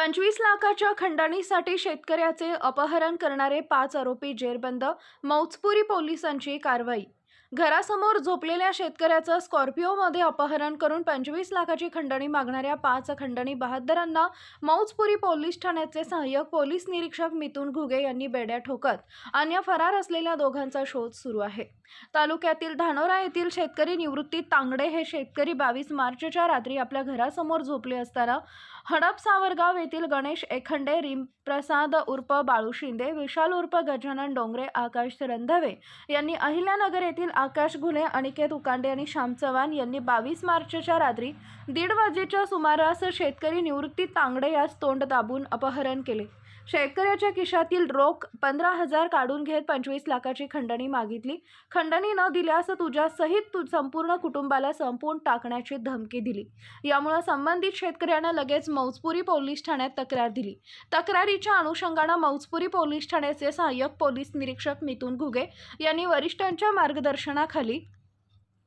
पंचवीस लाखाच्या खंडणीसाठी शेतकऱ्याचे अपहरण करणारे पाच आरोपी जेरबंद मौजपुरी पोलिसांची कारवाई घरासमोर झोपलेल्या शेतकऱ्याचं स्कॉर्पिओमध्ये अपहरण करून पंचवीस लाखाची खंडणी मागणाऱ्या पाच खंडणी बहादरांना मौजपुरी पोलीस ठाण्याचे सहाय्यक पोलीस निरीक्षक मिथुन घुगे यांनी बेड्या ठोकत अन्य फरार असलेल्या दोघांचा शोध सुरू आहे. तालुक्यातील धानोरा येथील शेतकरी निवृत्ती तांगडे हे शेतकरी बावीस मार्चच्या रात्री आपल्या घरासमोर झोपले असताना हडप सावरगाव येथील गणेश एखंडे रिमप्रसाद उर्फ बाळू शिंदे विशाल उर्फ गजानन डोंगरे आकाश रंधवे यांनी अहिल्यानगर येथील आकाश घुले अनिकेत उकांडे आणि श्याम चव्हाण यांनी बावीस मार्चच्या रात्री दीड वाजेच्या सुमारास शेतकरी निवृत्ती तांगडे यास तोंड दाबून अपहरण केले. शेतकऱ्याच्या खिशातील रोख पंधरा हजार काढून घेत पंचवीस लाखाची खंडणी मागितली. खंडणी न दिल्यास तुझ्या सहित तू संपूर्ण कुटुंबाला संपवून टाकण्याची धमकी दिली. यामुळे संबंधित शेतकऱ्यानं लगेच मौजपुरी पोलीस ठाण्यात तक्रार दिली. तक्रारीच्या अनुषंगानं मौजपुरी पोलीस ठाण्याचे सहाय्यक पोलीस निरीक्षक मिथुन घुगे यांनी वरिष्ठांच्या मार्गदर्शन मार्गदर्शनाखाली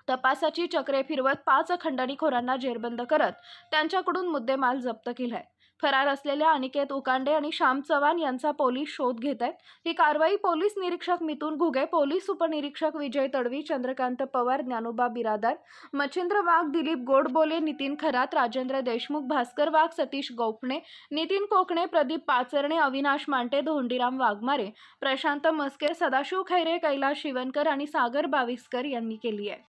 तपासाची चक्रे फिरवत पाच खंडणीखोरांना जेरबंद करत त्यांच्याकडून मुद्देमाल जप्त केला आहे फरार असलेल्या अनिकेत उकांडे आणि श्याम चव्हाण यांचा पोलीस शोध घेत आहेत. ही कारवाई पोलीस निरीक्षक मिथून घुगे पोलीस उपनिरीक्षक विजय तडवी चंद्रकांत पवार ज्ञानोबा बिरादार मच्छिंद्र वाघ दिलीप गोडबोले नितीन खरात राजेंद्र देशमुख भास्कर वाघ सतीश गोपणे नितीन कोकणे प्रदीप पाचरणे अविनाश मांटे धोंडीराम वाघमारे प्रशांत मस्के सदाशिव खैरे कैलास शिवनकर आणि सागर बाविस्कर यांनी केली आहे.